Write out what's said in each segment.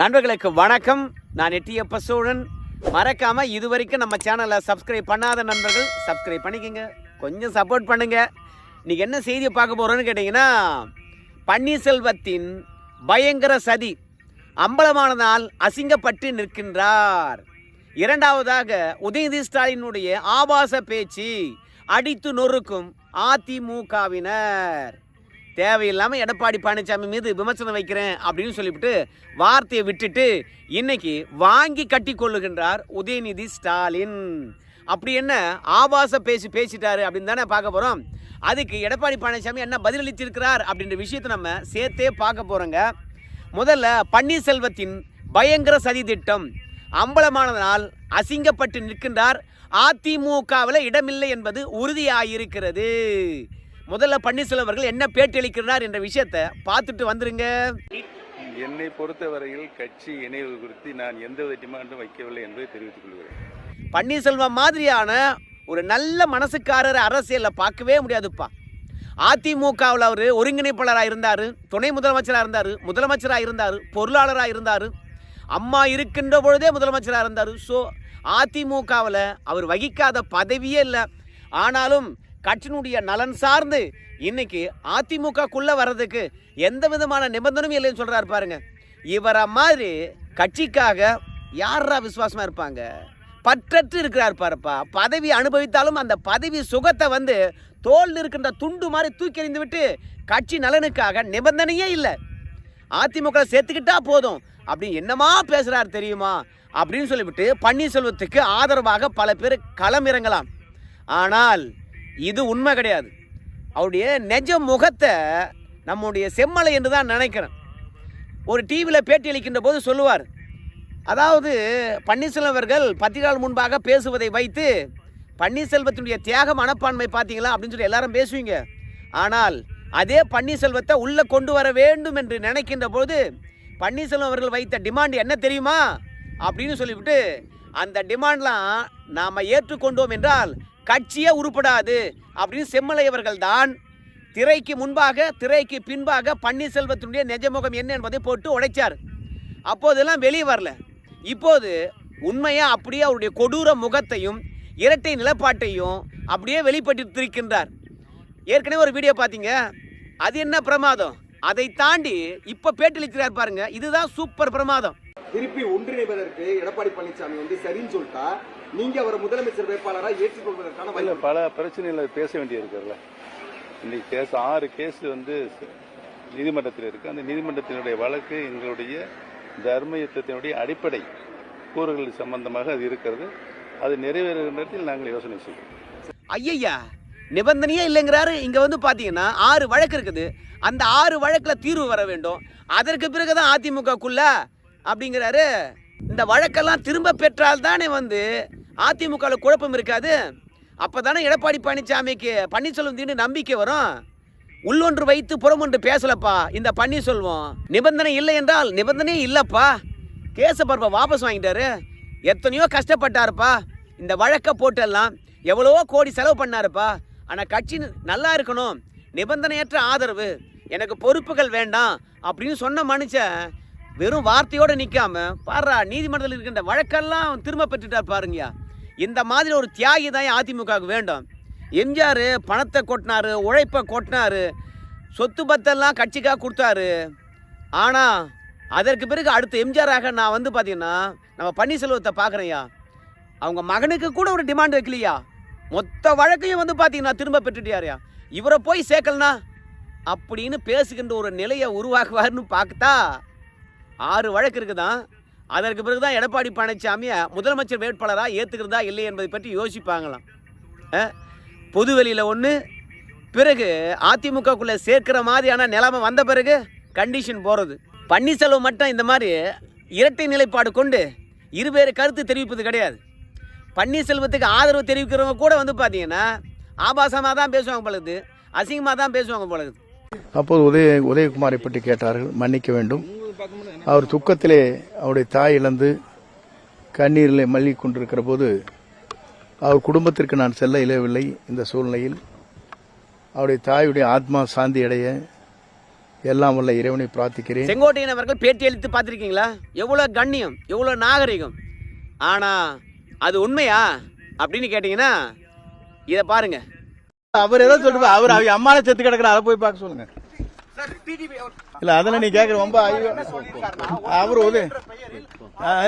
நண்பர்களுக்கு வணக்கம். நான் எட்டியப்ப சோழன் மறக்காம இது வரைக்கும் நம்ம சேனலை சப்ஸ்கிரைப் பண்ணாத நண்பர்கள் சப்ஸ்கிரைப் பண்ணிக்கோங்க. கொஞ்சம் சப்போர்ட் பண்ணுங்க. இன்னைக்கு என்ன செய்தியை பார்க்க போகிறோன்னு கேட்டிங்கன்னா பன்னீர்செல்வத்தின் பயங்கர சதி. அம்பலமானதால் அசிங்கப்பட்டு நிற்கின்றார். இரண்டாவதாக உதயநிதி ஸ்டாலினுடைய ஆபாச பேச்சு அடித்து நொறுக்கும் அதிமுகவினர். தேவையில்லாமல் எடப்பாடி பழனிசாமி மீது விமர்சனம் வைக்கிறேன் அப்படின்னு சொல்லிவிட்டு வார்த்தையை விட்டுட்டு இன்னைக்கு வாங்கி கட்டி கொள்ளுகின்றார் உதயநிதி ஸ்டாலின். அப்படி என்ன ஆபாச பேசி பேசிட்டாரு அப்படின்னு தானே பார்க்க போகிறோம் அதுக்கு எடப்பாடி பழனிசாமி என்ன பதிலளித்திருக்கிறார் அப்படின்ற விஷயத்தை நம்ம சேர்த்தே பார்க்க போகிறோங்க முதல்ல பன்னீர்செல்வத்தின் பயங்கர சதி திட்டம். அம்பலமானதனால் அசிங்கப்பட்டு நிற்கின்றார். அதிமுகவில் இடமில்லை என்பது உறுதியாயிருக்கிறது. முதல்ல பன்னீர்செல்வம் அவர்கள் என்ன பேட்டியளிக்கிறார் என்ற விஷயத்தை பார்த்துட்டு வந்துருங்க. என்னை பொறுத்தவரையில் கட்சி இணைவது குறித்து நான் எந்தவித டிமாண்டும் வைக்கவில்லை என்பதை தெரிவித்துக் கொள்கிறேன். பன்னீர்செல்வம் மாதிரியான ஒரு நல்ல மனசுக்காரர் அரசியலில் பார்க்கவே முடியாதுப்பா. அதிமுகவில் அவர் ஒருங்கிணைப்பாளராக இருந்தார் துணை முதலமைச்சராக இருந்தார் முதலமைச்சராக இருந்தார் பொருளாளராக இருந்தார். அம்மா இருக்கின்ற பொழுதே முதலமைச்சராக இருந்தார். ஸோ அதிமுகவில் அவர் வகிக்காத பதவியே இல்லை. ஆனாலும் கட்சியினுடைய நலன் சார்ந்து இன்னைக்கு அதிமுகக்குள்ளே வர்றதுக்கு எந்த விதமான நிபந்தனையும் இல்லைன்னு சொல்கிறாரு பாருங்க. இவரை மாதிரி கட்சிக்காக யாரா விசுவாசமாக இருப்பாங்க? பற்றற்று இருக்கிறார் பாருப்பா. பதவி அனுபவித்தாலும் அந்த பதவி சுகத்தை வந்து தோல் இருக்கின்ற துண்டு மாதிரி தூக்கி எறிந்து விட்டு கட்சி நலனுக்காக நிபந்தனையே இல்லை. அதிமுக சேர்த்துக்கிட்டா போதும். அப்படி என்னமா பேசுறார் தெரியுமா? அப்படின்னு சொல்லிவிட்டு பன்னீர்செல்வத்துக்கு ஆதரவாக பல பேர் களம் இறங்கலாம் ஆனால் இது உண்மை கிடையாது. அவருடைய நெஜ முகத்தை நம்முடைய செம்மலை என்று தான் நினைக்கிறேன். ஒரு டிவியில் பேட்டி அளிக்கின்ற போது சொல்லுவார் அதாவது பன்னீர்செல்வம் அவர்கள் பத்து நாள் முன்பாக பேசுவதை வைத்து பன்னீர்செல்வத்தினுடைய தியாக மனப்பான்மை பார்த்தீங்களா? அப்படின்னு சொல்லி எல்லாரும் பேசுவீங்க. ஆனால் அதே பன்னீர்செல்வத்தை உள்ளே கொண்டு வர வேண்டும் என்று நினைக்கின்ற போது பன்னீர்செல்வம் அவர்கள் வைத்த டிமாண்ட் என்ன தெரியுமா? அப்படின்னு சொல்லிவிட்டு அந்த டிமாண்ட்லாம் நாம் ஏற்றுக்கொண்டோம் என்றால் கட்சியே உருப்படாது அப்படின்னு செம்மலையவர்கள் தான் திரைக்கு முன்பாக திரைக்கு பின்பாக பன்னீர்செல்வத்தினுடைய நிஜமுகம் என்ன என்பதை போட்டு உடைச்சார். அப்போதெல்லாம் வெளியே வரல. இப்போது உண்மையாக அப்படியே அவருடைய கொடூர முகத்தையும் இரட்டை நிலப்பாட்டையும் அப்படியே வெளிப்பட்டிருக்கின்றார் ஏற்கனவே ஒரு வீடியோ பார்த்தீங்க? அது என்ன பிரமாதம்? அதை தாண்டி இப்போ பேட்டியளிக்கிறார் பாருங்க இதுதான் சூப்பர் பிரமாதம். திருப்பி ஒன்றிணைவதற்கு எடப்பாடி பழனிசாமி வந்து சரின்னு சொல்லிட்டா நீங்க அவரை முதலமைச்சர் வேட்பாளராக ஏற்றுக்கொள்வதற்கான இல்ல பல பிரச்சனைகளை பேச வேண்டியிருக்குல்ல. இன்னைக்கு கேஸ் ஆறு கேஸ் வந்து நீதிமன்றத்தில் இருக்கு. அந்த நீதிமன்றத்தினுடைய வழக்கு எங்களுடைய தர்ம யுத்தத்தினுடைய அடிப்படை கூறுகள் சம்பந்தமாக அது இருக்கிறது. அது நிறைவேறுகின்ற நேரத்தில் நாங்கள் யோசனை செய்வோம் ஐயய்யா நிபந்தனையே இல்லைங்கிறாரு. இங்க வந்து பாத்தீங்கன்னா ஆறு வழக்கு இருக்குது. அந்த ஆறு வழக்குல தீர்வு வர வேண்டும். அதற்கு பிறகுதான் அதிமுகக்குள்ள அப்படிங்கிறாரு. இந்த வழக்கெல்லாம் திரும்ப பெற்றால் தானே வந்து அதிமுகவில் குழப்பம் இருக்காது. அப்பதானே எடப்பாடி பழனிசாமிக்கு பன்னீர்செல்வம் தீண்டு நம்பிக்கை வரும். உள்ளொன்று வைத்து புறமொன்று பேசலப்பா. இந்த பன்னீர்செல்வம் நிபந்தனை இல்லை என்றால் நிபந்தனையே இல்லப்பா. கேச பருப்ப வாபஸ் வாங்கிட்டாரு. எத்தனையோ கஷ்டப்பட்டாருப்பா. இந்த வழக்கை போட்டெல்லாம் எவ்வளவோ கோடி செலவு பண்ணாருப்பா. ஆனால் கட்சி நல்லா இருக்கணும். நிபந்தனையற்ற ஆதரவு. எனக்கு பொறுப்புகள் வேண்டாம் அப்படின்னு சொன்ன மனுஷன் வெறும் வார்த்தையோடு நிற்காம பாடுறா நீதிமன்றத்தில் இருக்கின்ற வழக்கெல்லாம் திரும்ப பெற்றுட்டார் பாருங்கயா இந்த மாதிரி ஒரு தியாகி தான் அதிமுகவுக்கு வேண்டும். எம்ஜிஆர் பணத்தை கொட்டினாரு உழைப்பை கொட்டினாரு சொத்து பத்தெல்லாம் கட்சிக்காக கொடுத்தாரு. ஆனால் அதற்கு பிறகு அடுத்த எம்ஜிஆராக நான் வந்து பார்த்தீங்கன்னா நம்ம பன்னீர்செல்வத்தை பார்க்குறேன்யா. அவங்க மகனுக்கு கூட ஒரு டிமாண்ட் வைக்கலையா? மொத்த வழக்கையும் வந்து பார்த்தீங்கன்னா திரும்ப பெற்றுட்டியாருயா? இவரை போய் சேர்க்கலனா? அப்படின்னு பேசுகின்ற ஒரு நிலையை உருவாக்குவார்னு பார்த்தா ஆறு வழக்கு இருக்குதான். அதற்கு பிறகு தான் எடப்பாடி பழனிசாமியை முதலமைச்சர் வேட்பாளராக ஏற்றுக்கிறதா இல்லை என்பதை பற்றி யோசிப்பாங்களாம். பொதுவெளியில் ஒன்று பிறகு அதிமுகக்குள்ளே சேர்க்கிற மாதிரியான நிலைமை வந்த பிறகு கண்டிஷன் போகிறது பன்னீர்செல்வம் மட்டும் இந்த மாதிரி இரட்டை நிலைப்பாடு கொண்டு இருவேறு கருத்து தெரிவிப்பது கிடையாது. பன்னீர்செல்வத்துக்கு ஆதரவு தெரிவிக்கிறவங்க கூட வந்து பார்த்தீங்கன்னா ஆபாசமாக தான் பேசுவாங்க பொழுது அசிங்கமாக தான் பேசுவாங்க பொழுது அப்போது உதய உதயகுமாரை பற்றி கேட்டார்கள் மன்னிக்க வேண்டும். அவர் துக்கத்திலே அவருடைய தாய் இழந்து கண்ணீரில் மல்லிக் கொண்டிருக்கிற போது அவர் குடும்பத்திற்கு நான் செல்ல இயலவில்லை இந்த சூழ்நிலையில். அவருடைய தாயுடைய ஆத்மா சாந்தி அடைய எல்லாம் வல்ல இறைவனை பிரார்த்திக்கிறேன். செங்கோட்டையன் அவர்கள் பேட்டி அளித்து பார்த்துருக்கீங்களா? எவ்வளோ கண்ணியம் எவ்வளோ நாகரிகம். ஆனால் அது உண்மையா? அப்படின்னு கேட்டிங்கன்னா இதை பாருங்க. அவர் ஏதோ சொல்லுவா அவர் அவங்க அம்மால செத்து கிடக்குற அதை போய் பார்க்க சொல்லுங்க. இல்ல அதெல்லாம் நீ கேக்குற ரொம்ப அவர் ஒரு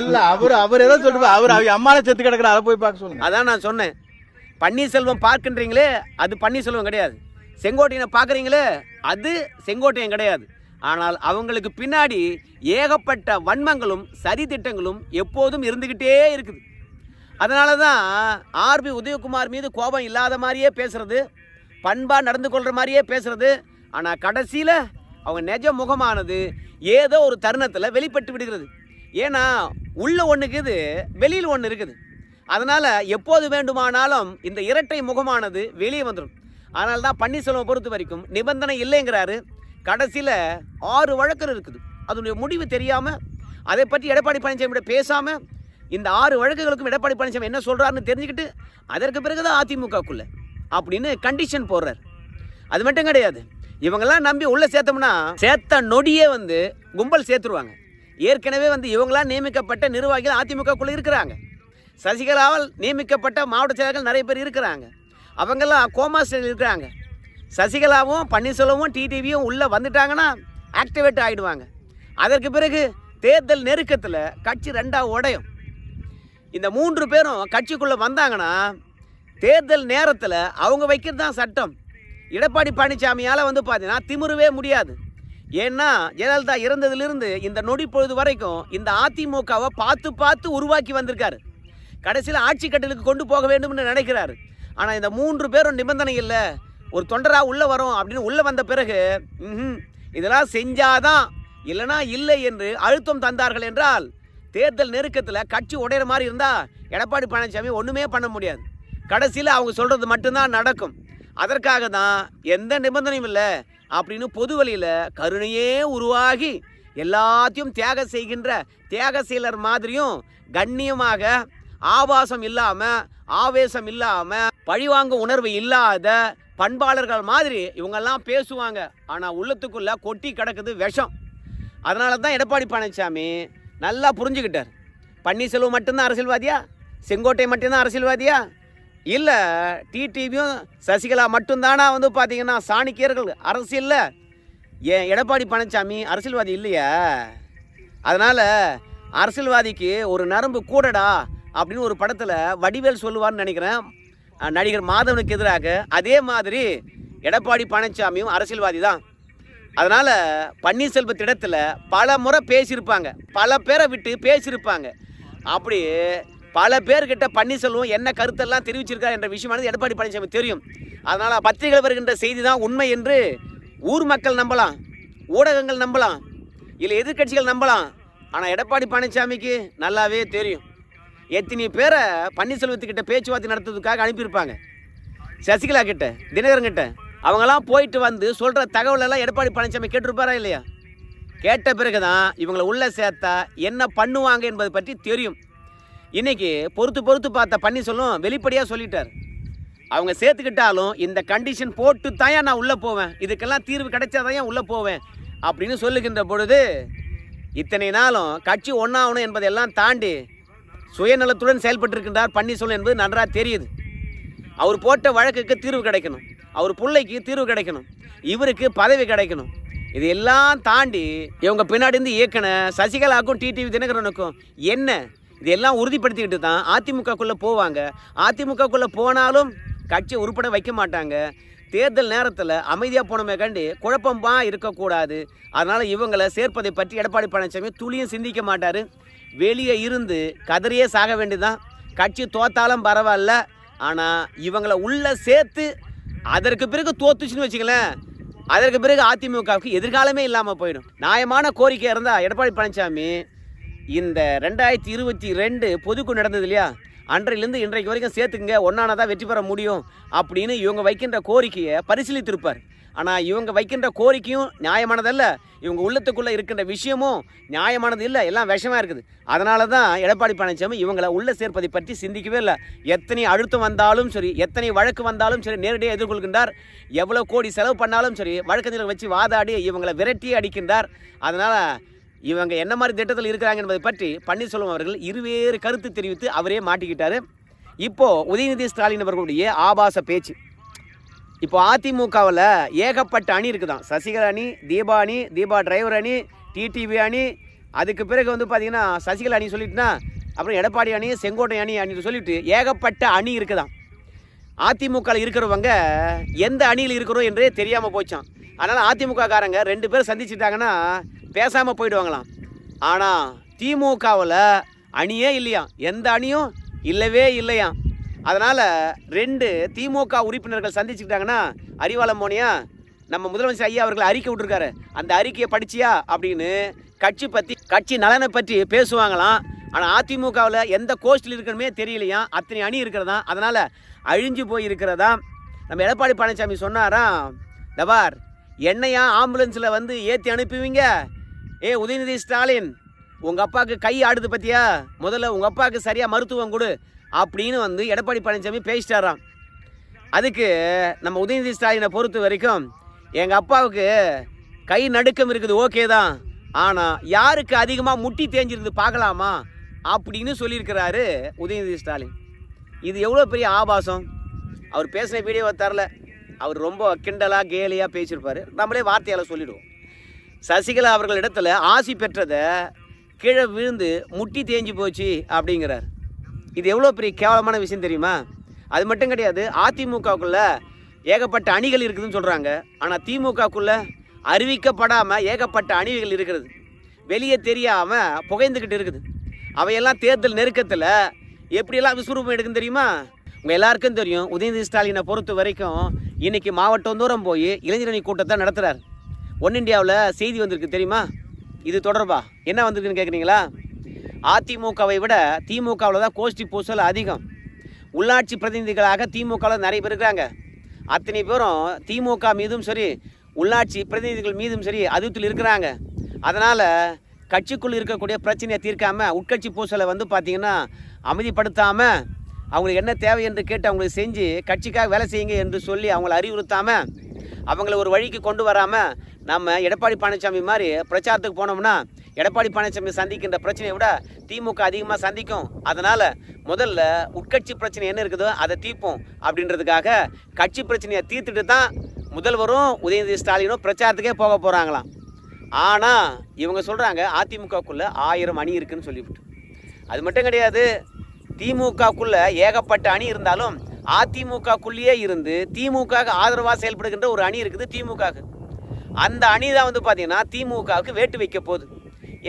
இல்ல அவர் அவர் ஏதோ சொல்லுவா அவர் அவங்க அம்மால செத்து கிடக்குற அதை போய் பார்க்க சொல்லுங்க. அதான் நான் சொன்னேன். பன்னீர்செல்வம் பார்க்கின்றீங்களே அது பன்னீர்செல்வம் கிடையாது. செங்கோட்டையனை பார்க்குறீங்களே அது செங்கோட்டையன் கிடையாது. ஆனால் அவங்களுக்கு பின்னாடி ஏகப்பட்ட வன்மங்களும் சதி திட்டங்களும் எப்போதும் இருந்துக்கிட்டே இருக்குது. அதனால தான் ஆர்பி உதயகுமார் மீது கோபம் இல்லாத மாதிரியே பேசுறது பண்பாக நடந்து கொள்கிற மாதிரியே பேசுறது ஆனால் கடைசியில் அவங்க நெஜ முகமானது ஏதோ ஒரு தருணத்தில் வெளிப்பட்டு விடுகிறது. ஏன்னா உள்ள ஒன்று இருக்குது வெளியில் ஒன்று இருக்குது. அதனால் எப்போது வேண்டுமானாலும் இந்த இரட்டை முகமானது வெளியே வந்துடும் அதனால தான் பன்னீர்செல்வம் பொறுத்த வரைக்கும் நிபந்தனை இல்லைங்கிறாரு. கடைசியில் ஆறு வழக்கு இருக்குது. அதனுடைய முடிவு தெரியாமல் அதை பற்றி எடப்பாடி பழனிசாமியோட பேசாமல் இந்த ஆறு வழக்குகளுக்கும் எடப்பாடி பழனிசாமி என்ன சொல்கிறாருன்னு தெரிஞ்சுக்கிட்டு அதற்கு பிறகு தான் அதிமுகக்குள்ள அப்படின்னு கண்டிஷன் போடுறார். அது மட்டும் கிடையாது. இவங்கெல்லாம் நம்பி உள்ளே சேர்த்தோம்னா சேர்த்த நொடியே வந்து கும்பல் சேர்த்துருவாங்க. ஏற்கனவே வந்து இவங்களாம் நியமிக்கப்பட்ட நிர்வாகிகள் அதிமுகக்குள்ளே இருக்கிறாங்க. சசிகலாவால் நியமிக்கப்பட்ட மாவட்ட செயலர்கள் நிறைய பேர் இருக்கிறாங்க. அவங்கெல்லாம் கோமா ஸ்டேஜில் இருக்கிறாங்க. சசிகலாவும் பன்னீர்செல்வமும் டிடிவியும் உள்ளே வந்துட்டாங்கன்னா ஆக்டிவேட் ஆகிடுவாங்க அதற்கு பிறகு தேர்தல் நெருக்கத்தில் கட்சி ரெண்டாக உடையும். இந்த மூன்று பேரும் கட்சிக்குள்ளே வந்தாங்கன்னா தேர்தல் நேரத்தில் அவங்க வைக்கிறது தான் சட்டம். எடப்பாடி பழனிசாமியால் வந்து பார்த்தீங்கன்னா திமுறவே முடியாது. ஏன்னா ஜெயலலிதா இறந்ததிலிருந்து இந்த நொடி பொழுது வரைக்கும் இந்த அதிமுகவை பார்த்து பார்த்து உருவாக்கி வந்திருக்காரு. கடைசியில் ஆட்சி கட்டலுக்கு கொண்டு போக வேண்டும்னு நினைக்கிறாரு. ஆனால் இந்த மூன்று பேரும் நிபந்தனை இல்லை. ஒரு தொண்டராக உள்ளே வரும் அப்படின்னு உள்ளே வந்த பிறகு ம்ஹும், இதெல்லாம் செஞ்சாதான் இல்லைனா இல்லை என்று அழுத்தம் தந்தார்கள் என்றால் தேர்தல் நெருக்கத்தில் கட்சி உடையிற மாதிரி இருந்தால் எடப்பாடி பழனிசாமி ஒன்றுமே பண்ண முடியாது. கடைசியில் அவங்க சொல்கிறது மட்டும்தான் நடக்கும். அதற்காக தான் எந்த நிபந்தனையும் இல்லை அப்படின்னு பொது வழியில் கருணையே உருவாகி எல்லாத்தையும் தியாகம் செய்கின்ற தியாக செயலர் மாதிரியும் கண்ணியமாக ஆபாசம் இல்லாமல் ஆவேசம் இல்லாமல் பழிவாங்கும் உணர்வு இல்லாத பண்பாளர்கள் மாதிரி இவங்கெல்லாம் பேசுவாங்க. ஆனால் உள்ளத்துக்குள்ளே கொட்டி கிடக்குது விஷம். அதனால தான் எடப்பாடி பழனிசாமி நல்லா புரிஞ்சுக்கிட்டார். பன்னீர்செல்வம் மட்டும்தான் அரசியல்வாதியா? செங்கோட்டை மட்டும்தான் அரசியல்வாதியா? இல்லை டிடிவியும் சசிகலா மட்டும்தானா வந்து பார்த்தீங்கன்னா சாணிக்கியர்கள் அரசியலில் ஏன் எடப்பாடி பழனிசாமி அரசியல்வாதி இல்லையா? அதனால் அரசியல்வாதிக்கு ஒரு நரம்பு கூடடா அப்படின்னு ஒரு படத்தில் வடிவேல் சொல்லுவார்னு நினைக்கிறேன். நடிகர் மாதவனுக்கு எதிராக அதே மாதிரி எடப்பாடி பழனிசாமியும் அரசியல்வாதி தான். அதனால் பன்னீர்செல்வத்திடத்தில் பல முறை பேசியிருப்பாங்க. பல பேரை விட்டு பேசியிருப்பாங்க. அப்படி பல பேர்கிட்ட பன்னீர்செல்வம் என்ன கருத்தெல்லாம் தெரிவிச்சிருக்கார் என்ற விஷயமானது எடப்பாடி பழனிசாமி தெரியும். அதனால் பத்திரிகைகள் வருகின்ற செய்தி தான் உண்மை என்று ஊர் மக்கள் நம்பலாம் ஊடகங்கள் நம்பலாம் இல்லை எதிர்க்கட்சிகள் நம்பலாம். ஆனால் எடப்பாடி பழனிசாமிக்கு நல்லாவே தெரியும். எத்தனை பேரை பன்னீர்செல்வத்துக்கிட்ட பேச்சுவார்த்தை நடத்துறதுக்காக அனுப்பியிருப்பாங்க. சசிகலா கிட்ட தினகரன் கிட்ட. அவங்கெல்லாம் போயிட்டு வந்து சொல்கிற தகவலெல்லாம் எடப்பாடி பழனிசாமி கேட்டிருப்பாரா இல்லையா? கேட்ட பிறகு தான் இவங்களை உள்ளே சேர்த்தா என்ன பண்ணுவாங்க என்பது பற்றி தெரியும். இன்னைக்கு பொறுத்து பொறுத்து பார்த்த பன்னீர்செல்வம் வெளிப்படையாக சொல்லிட்டார். அவங்க சேர்த்துக்கிட்டாலும் இந்த கண்டிஷன் போட்டு தான் நான் உள்ளே போவேன். இதுக்கெல்லாம் தீர்வு கிடைச்சாதான் ஏன் உள்ளே போவேன்? அப்படின்னு சொல்லுகின்ற பொழுது இத்தனை நாளும் கட்சி ஒன்றாகணும் என்பதையெல்லாம் தாண்டி சுயநலத்துடன் செயல்பட்டிருக்கின்றார் பன்னீர்செல்வம் என்பது நன்றாக தெரியுது. அவர் போட்ட வழக்குக்கு தீர்வு கிடைக்கணும். அவர் பிள்ளைக்கு தீர்வு கிடைக்கணும். இவருக்கு பதவி கிடைக்கணும். இது எல்லாம் தாண்டி இவங்க பின்னாடி இருந்து இயக்குன சசிகலாவுக்கும் டிடிவி தினகரனுக்கும் என்ன இதெல்லாம் உறுதிப்படுத்திக்கிட்டு தான் அதிமுகக்குள்ளே போவாங்க. அதிமுகக்குள்ளே போனாலும் கட்சி உருப்பட வைக்க மாட்டாங்க. தேர்தல் நேரத்தில் அமைதியாக போனமே கண்டு குழப்பமாக இருக்கக்கூடாது. அதனால் இவங்களை சேர்ப்பதை பற்றி எடப்பாடி பழனிசாமி துளியும் சிந்திக்க மாட்டார். வெளியே இருந்து கதறியே சாக வேண்டியதுதான். கட்சி தோத்தாலும் பரவாயில்ல. ஆனால் இவங்களை உள்ளே சேர்த்து அதற்கு பிறகு தோத்துச்சுன்னு வச்சுங்களேன் அதற்கு பிறகு அதிமுகவுக்கு எதிர்காலமே இல்லாமல் போயிடும். நியாயமான கோரிக்கை இருந்தால் எடப்பாடி பழனிசாமி இந்த ரெண்டாயிரத்தி இருபத்தி ரெண்டு பொதுக்கு நடந்தது இல்லையா? அன்றையிலேருந்து இன்றைக்கு வரைக்கும் சேர்த்துக்குங்க ஒன்றானா தான் வெற்றி பெற முடியும் அப்படின்னு இவங்க வைக்கின்ற கோரிக்கையை பரிசீலித்திருப்பார். ஆனால் இவங்க வைக்கின்ற கோரிக்கையும் நியாயமானதல்ல. இவங்க உள்ளத்துக்குள்ளே இருக்கின்ற விஷயமும் நியாயமானது இல்லை எல்லாம் விஷமாக இருக்குது. அதனால தான் எடப்பாடி பழனிசாமி இவங்களை உள்ளே சேர்ப்பதை பற்றி சிந்திக்கவே இல்லை. எத்தனை அழுத்தம் வந்தாலும் சரி எத்தனை வழக்கு வந்தாலும் சரி நேரடியாக எதிர்கொள்கின்றார். எவ்வளோ கோடி செலவு பண்ணாலும் சரி வழக்கறிஞர்கள் வச்சு வாதாடி இவங்களை விரட்டி அடிக்கின்றார். அதனால் இவங்க என்ன மாதிரி திட்டத்தில் இருக்கிறாங்க என்பதை பற்றி பன்னீர்செல்வம் அவர்கள் இருவேறு கருத்து தெரிவித்து அவரே மாட்டிக்கிட்டார். இப்போது உதயநிதி ஸ்டாலின் அவர்களுடைய ஆபாச பேச்சு. இப்போ அதிமுகவில் ஏகப்பட்ட அணி இருக்குதான். சசிகலா அணி தீபா அணி தீபா டிரைவர் அணி டிடிவி அணி அதுக்கு பிறகு வந்து பார்த்திங்கன்னா சசிகலா அணி சொல்லிட்டுனா அப்புறம் எடப்பாடி அணி செங்கோட்டை அணி அணி சொல்லிட்டு ஏகப்பட்ட அணி இருக்குதான். அதிமுகவில் இருக்கிறவங்க எந்த அணியில் இருக்கிறோம் என்றே தெரியாமல் போச்சான் அதனால் அதிமுக காரங்க ரெண்டு பேரும் சந்திச்சிட்டாங்கன்னா பேசாமல் போயிடுவாங்களாம். ஆனால் திமுகவில் அணியே இல்லையா? எந்த அணியும் இல்லவே இல்லையா அதனால் ரெண்டு திமுக உறுப்பினர்கள் சந்திச்சுக்கிட்டாங்கன்னா அறிவாளம் போனியா நம்ம முதலமைச்சர் ஐயா அவர்கள் அறிக்கை விட்டுருக்காரு. அந்த அறிக்கையை படிச்சியா? அப்படின்னு கட்சி பற்றி கட்சி நலனை பற்றி பேசுவாங்களாம். ஆனால் அதிமுகவில் எந்த கோஸ்டில் இருக்கணுமே தெரியலையா? அத்தனை அணி இருக்கிறதா? அதனால் அழிஞ்சு போய் இருக்கிறதா? நம்ம எடப்பாடி பழனிசாமி சொன்னாராம் தபார் என்னையா ஆம்புலன்ஸில் வந்து ஏற்றி அனுப்புவீங்க? ஏ உதயநிதி ஸ்டாலின் உங்கள் அப்பாவுக்கு கை ஆடுது பற்றியா முதல்ல உங்கள் அப்பாவுக்கு சரியாக மருத்துவம் கொடு அப்படின்னு வந்து எடப்பாடி பழனிசாமி பேசிட்டாராம். அதுக்கு நம்ம உதயநிதி ஸ்டாலினை பொறுத்த வரைக்கும் எங்கள் அப்பாவுக்கு கை நடுக்கம் இருக்குது ஓகே தான். ஆனால் யாருக்கு அதிகமாக முட்டி தேஞ்சிருந்து பார்க்கலாமா? அப்படின்னு சொல்லியிருக்கிறாரு உதயநிதி ஸ்டாலின். இது எவ்வளோ பெரிய ஆபாசம்? அவர் பேசின வீடியோவை தரல. அவர் ரொம்ப கிண்டலாக கேலியாக பேசியிருப்பார். நம்மளே வார்த்தையால் சொல்லிடுவோம். சசிகலா அவர்கள் இடத்துல ஆசி பெற்றதை கீழே விழுந்து முட்டி தேஞ்சு போச்சு அப்படிங்கிறார். இது எவ்வளோ பெரிய கேவலமான விஷயம் தெரியுமா? அது மட்டும் கிடையாது அதிமுகவுக்குள்ளே ஏகப்பட்ட அணிகள் இருக்குதுன்னு சொல்கிறாங்க ஆனால் திமுகவுக்குள்ளே அறிவிக்கப்படாமல் ஏகப்பட்ட அணிகள் இருக்கிறது. வெளியே தெரியாமல் புகைந்துக்கிட்டு இருக்குது. அவையெல்லாம் தேர்தல் நெருக்கத்தில் எப்படியெல்லாம் விஸ்வரூபம் எடுக்குன்னு தெரியுமா? உங்கள் எல்லாருக்கும் தெரியும். உதயநிதி ஸ்டாலினை பொறுத்த வரைக்கும் இன்னைக்கு மாவட்டம் தூரம் போய் இளைஞரணி கூட்டத்தை நடத்துகிறார் ஒன் இண்டியாவில் செய்தி வந்திருக்கு தெரியுமா? இது தொடர்பா? என்ன வந்திருக்குன்னு கேட்குறீங்களா அதிமுகவை விட திமுகவில் தான் கோஷ்டி பூசல் அதிகம். உள்ளாட்சி பிரதிநிதிகளாக திமுகவில் நிறைய பேர் இருக்கிறாங்க. அத்தனை பேரும் திமுக மீதும் சரி உள்ளாட்சி பிரதிநிதிகள் மீதும் சரி அதிருப்தியில் இருக்கிறாங்க. அதனால் கட்சிக்குள் இருக்கக்கூடிய பிரச்சனையை தீர்க்காமல் உட்கட்சி பூசலை வந்து பார்த்திங்கன்னா அமைதிப்படுத்தாமல் அவங்களுக்கு என்ன தேவை என்று கேட்டு அவங்களுக்கு செஞ்சு கட்சிக்காக வேலை செய்யுங்க என்று சொல்லி அவங்கள அறிவுறுத்தாமல் அவங்கள ஒரு வழிக்கு கொண்டு வராமல் நம்ம எடப்பாடி பழனிசாமி மாதிரி பிரச்சாரத்துக்கு போனோம்னா எடப்பாடி பழனிசாமி சந்திக்கின்ற பிரச்சனையை விட திமுக அதிகமாக சந்திக்கும். அதனால் முதல்ல உட்கட்சி பிரச்சனை என்ன இருக்குதோ அதை தீர்ப்போம் அப்படின்றதுக்காக கட்சி பிரச்சனையை தீர்த்துட்டு தான் முதல்வரும் உதயநிதி ஸ்டாலினும் பிரச்சாரத்துக்கே போக போகிறாங்களாம் ஆனால் இவங்க சொல்கிறாங்க அதிமுகக்குள்ளே ஆயிரம் அணி இருக்குன்னு சொல்லிவிட்டு. அது மட்டும் கிடையாது திமுகக்குள்ளே ஏகப்பட்ட அணி இருந்தாலும் அதிமுகக்குள்ளேயே இருந்து திமுக ஆதரவாக செயல்படுகின்ற ஒரு அணி இருக்குது திமுகவுக்கு. அந்த அணி தான் வந்து பார்த்திங்கன்னா திமுகவுக்கு வேட்டு வைக்க போகுது.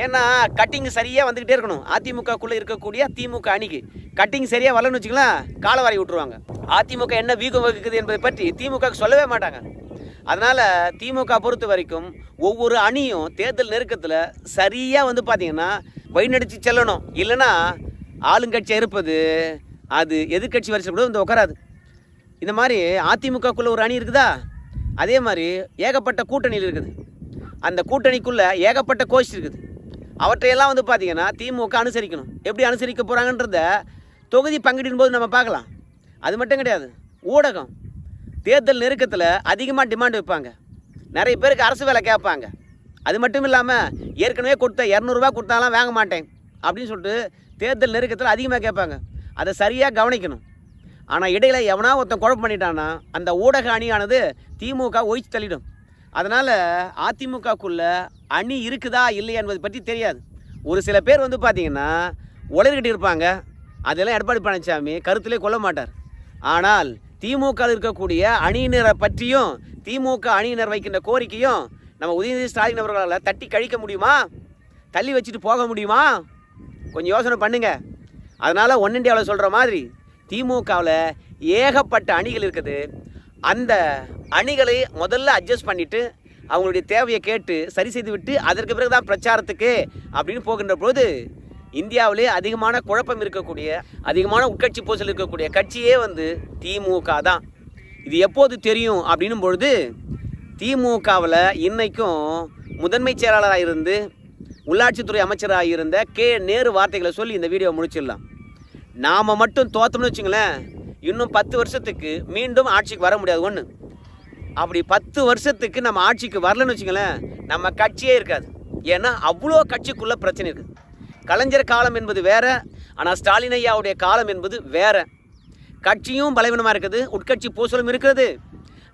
ஏன்னா கட்டிங் சரியாக வந்துக்கிட்டே இருக்கணும். அதிமுகக்குள்ளே இருக்கக்கூடிய திமுக அணிக்கு. கட்டிங் சரியாக வரலன்னு வச்சுக்கலாம் காலவாரி விட்டுருவாங்க. அதிமுக என்ன வீக்கம் வகுக்குது என்பதை பற்றி திமுகவுக்கு சொல்லவே மாட்டாங்க. அதனால் திமுக பொறுத்த வரைக்கும் ஒவ்வொரு அணியும் தேர்தல் நெருக்கத்தில் சரியாக வந்து பார்த்தீங்கன்னா வழிநடத்தி செல்லணும். இல்லைன்னா ஆளுங்கட்சியாக இருப்பது அது எதிர்க்கட்சி வரிசை கூட வந்து உட்காராது இந்த மாதிரி அதிமுகக்குள்ளே ஒரு அணி இருக்குதா? அதே மாதிரி ஏகப்பட்ட கூட்டணியில் இருக்குது. அந்த கூட்டணிக்குள்ளே ஏகப்பட்ட கோஷ் இருக்குது. அவற்றையெல்லாம் வந்து பார்த்தீங்கன்னா திமுக அனுசரிக்கணும். எப்படி அனுசரிக்க போகிறாங்கன்றத தொகுதி பங்கிடும் போது நம்ம பார்க்கலாம். அது மட்டும் கிடையாது. ஊடகம் தேர்தல் நெருக்கத்தில் அதிகமாக டிமாண்ட் வைப்பாங்க. நிறைய பேருக்கு அரசு வேலை கேட்பாங்க. அது மட்டும் இல்லாமல் ஏற்கனவே கொடுத்த இரநூறுபா கொடுத்தாலாம் வாங்க மாட்டேன் அப்படின்னு சொல்லிட்டு தேர்தல் நெருக்கத்தில் அதிகமாக கேட்பாங்க. அதை சரியாக கவனிக்கணும். ஆனால் இடையில எவனா ஒருத்தன் குழப்பம் பண்ணிட்டான்னா அந்த ஊடக அணியானது திமுக ஒழிச்சு தள்ளிடும். அதனால் அதிமுகக்குள்ள அணி இருக்குதா இல்லையா என்பதை பற்றி தெரியாது. ஒரு சில பேர் வந்து பார்த்திங்கன்னா உளறிக்கிட்டு இருப்பாங்க. அதெல்லாம் எடப்பாடி பழனிசாமி கருத்திலே கொள்ள மாட்டார். ஆனால் திமுக இருக்கக்கூடிய அணியினரை பற்றியும் திமுக அணியினர் வைக்கின்ற கோரிக்கையும் நம்ம உதயநிதி ஸ்டாலின் அவர்களால் தட்டி கழிக்க முடியுமா? தள்ளி வச்சுட்டு போக முடியுமா? கொஞ்சம் யோசனை பண்ணுங்க. அதனால் ஒன் சொல்கிற மாதிரி திமுகவில் ஏகப்பட்ட அணிகள் இருக்குது. அந்த அணிகளை முதல்ல அட்ஜஸ்ட் பண்ணிவிட்டு அவங்களுடைய தேவையை கேட்டு சரி செய்து விட்டு அதற்கு பிறகு தான் பிரச்சாரத்துக்கு அப்படின்னு போகின்ற பொழுது இந்தியாவிலே அதிகமான குழப்பம் இருக்கக்கூடிய அதிகமான உட்கட்சி பூசல் இருக்கக்கூடிய கட்சியே வந்து திமுக தான். இது எப்போது தெரியும் அப்படின்னும் பொழுது திமுகவில் இன்றைக்கும் முதன்மை செயலாளராக இருந்து உள்ளாட்சித்துறை அமைச்சராக இருந்த கே. நேரு வார்த்தைகளை சொல்லி இந்த வீடியோ முடிச்சிடலாம். நாம் மட்டும் தோத்தோம்னு வச்சுங்களேன் இன்னும் பத்து வருஷத்துக்கு மீண்டும் ஆட்சிக்கு வர முடியாது ஒன்று அப்படி பத்து வருஷத்துக்கு நம்ம ஆட்சிக்கு வரலன்னு வச்சுங்களேன் நம்ம கட்சியே இருக்காது. ஏன்னா அவ்வளோ கட்சிக்குள்ளே பிரச்சனை இருக்குது கலைஞர் காலம் என்பது வேற ஆனால் ஸ்டாலின் ஐயாவுடைய காலம் என்பது வேற. கட்சியும் பலவீனமாக இருக்குது உட்கட்சி பூசலும் இருக்கிறது.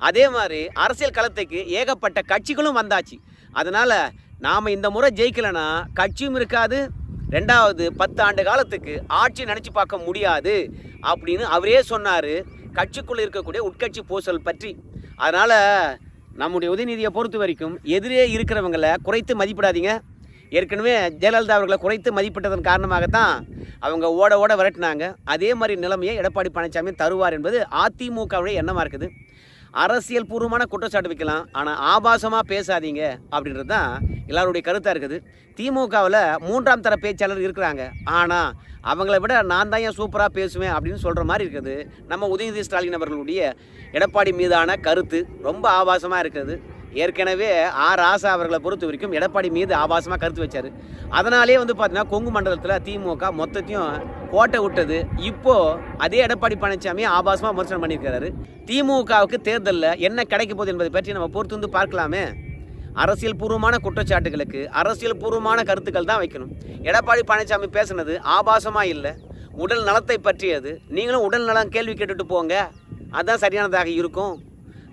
அதே மாதிரி அரசியல் களத்துக்கு ஏகப்பட்ட கட்சிகளும் வந்தாச்சு. அதனால் நாம் இந்த முறை ஜெயிக்கலைன்னா கட்சியும் இருக்காது ரெண்டாவது பத்து ஆண்டு காலத்துக்கு ஆட்சி நினச்சி பார்க்க முடியாது அப்படின்னு அவரே சொன்னார். கட்சிக்குள்ளே இருக்கக்கூடிய உட்கட்சி பூசல் பற்றி. அதனால் நம்முடைய உதயநிதியை பொறுத்த வரைக்கும் எதிரே இருக்கிறவங்களை குறைத்து மதிப்பிடாதீங்க. ஏற்கனவே ஜெயலலிதா அவர்களை குறைத்து மதிப்பிட்டதன் காரணமாகத்தான் அவங்க ஓட ஓட விரட்டினாங்க. அதே மாதிரி நிலைமையை எடப்பாடி பழனிசாமி தருவார் என்பது அதிமுகவுடைய எண்ணமாக இருக்குது. அரசியல் பூர்வமான குற்றச்சாட்டு வைக்கலாம் ஆனால் ஆபாசமாக பேசாதீங்க அப்படின்றது தான் எல்லாருடைய கருத்தாக இருக்குது. திமுகவில் மூன்றாம் தர பேச்சாளர் இருக்கிறாங்க. ஆனால் அவங்கள விட நான் தான் ஏன் சூப்பராக பேசுவேன் அப்படின்னு சொல்கிற மாதிரி இருக்குது. நம்ம உதயநிதி ஸ்டாலின் அவர்களுடைய எடப்பாடி மீதான கருத்து ரொம்ப ஆபாசமாக இருக்குது ஏற்கனவே ஆர் ராசா அவர்களை பொறுத்த வரைக்கும் எடப்பாடி மீது ஆபாசமாக கருத்து வச்சார். அதனாலே வந்து பார்த்தீங்கன்னா கொங்கு மண்டலத்தில் திமுக மொத்தத்தையும் கோட்டை விட்டது. இப்போது அதே எடப்பாடி பழனிசாமி ஆபாசமாக விமர்சனம் பண்ணியிருக்கிறாரு. திமுகவுக்கு தேர்தலில் என்ன கிடைக்க போகுது என்பதை பற்றி நம்ம பொறுத்து வந்து பார்க்கலாமே. அரசியல் பூர்வமான குற்றச்சாட்டுகளுக்கு அரசியல் பூர்வமான கருத்துக்கள் தான் வைக்கணும். எடப்பாடி பழனிசாமி பேசுனது ஆபாசமாக இல்லை உடல் நலத்தை பற்றியது. நீங்களும் உடல் நலம் கேள்வி கேட்டுட்டு போங்க. அதுதான் சரியானதாக இருக்கும்.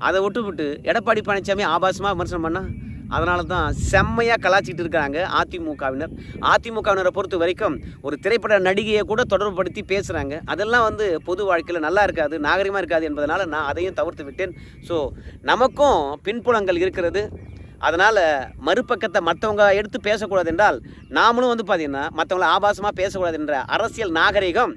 அதை விட்டுவிட்டு எடப்பாடி பழனிசாமி ஆபாசமாக விமர்சனம் பண்ணால் அதனால தான் செம்மையாக கலாச்சிட்டு இருக்கிறாங்க அதிமுகவினர். அதிமுகவினரை பொறுத்த வரைக்கும் ஒரு திரைப்பட நடிகையை கூட தொடர்புபடுத்தி பேசுகிறாங்க அதெல்லாம் வந்து பொது வாழ்க்கையில் நல்லா இருக்காது நாகரிகமாக இருக்காது என்பதனால் நான் அதையும் தவிர்த்து விட்டேன். ஸோ நமக்கும் பின்புலங்கள் இருக்கிறது. அதனால் மறுபக்கத்தை மற்றவங்க எடுத்து பேசக்கூடாது என்றால் நாமளும் வந்து பார்த்திங்கன்னா மற்றவங்கள ஆபாசமாக பேசக்கூடாது என்ற அரசியல் நாகரிகம்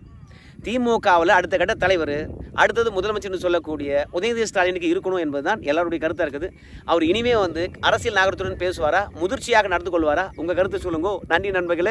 திமுகவில் அடுத்த கட்ட தலைவர் அடுத்தது முதலமைச்சர்னு சொல்லக்கூடிய உதயநிதி ஸ்டாலினுக்கு இருக்கணும் என்பதுதான் எல்லாருடைய கருத்தாக இருக்குது. அவர் இனிமே வந்து அரசியல் நாகரத்துடன் பேசுவாரா முதிர்ச்சியாக நடந்து கொள்வாரா? உங்கள் கருத்து சொல்லுங்க. நன்றி நண்பர்களே.